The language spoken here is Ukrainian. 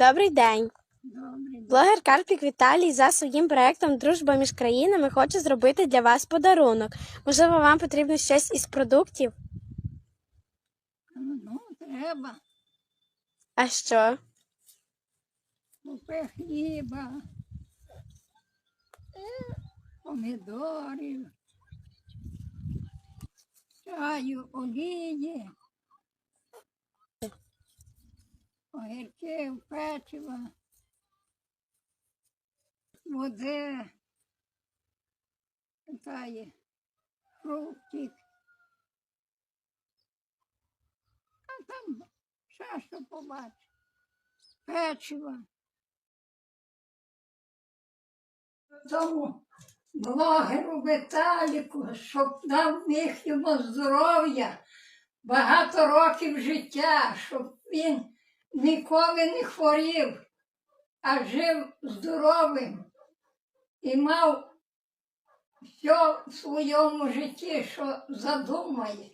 Добрий день. Добре. Блогер Карпік Віталій за своїм проектом Дружба між країнами хоче зробити для вас подарунок. Можливо, вам потрібно щось із продуктів? Ну, треба. А що? Купи хліба, е, помідорів, чаю, олії, огірків, печива, води, тає, фруктів. А там ще що побачиш. Печиво. Тому блогеру Віталіку, щоб дав міг йому здоров'я, багато років життя, щоб він ніколи не хворів, а жив здоровим і мав все в своєму житті, що задумає.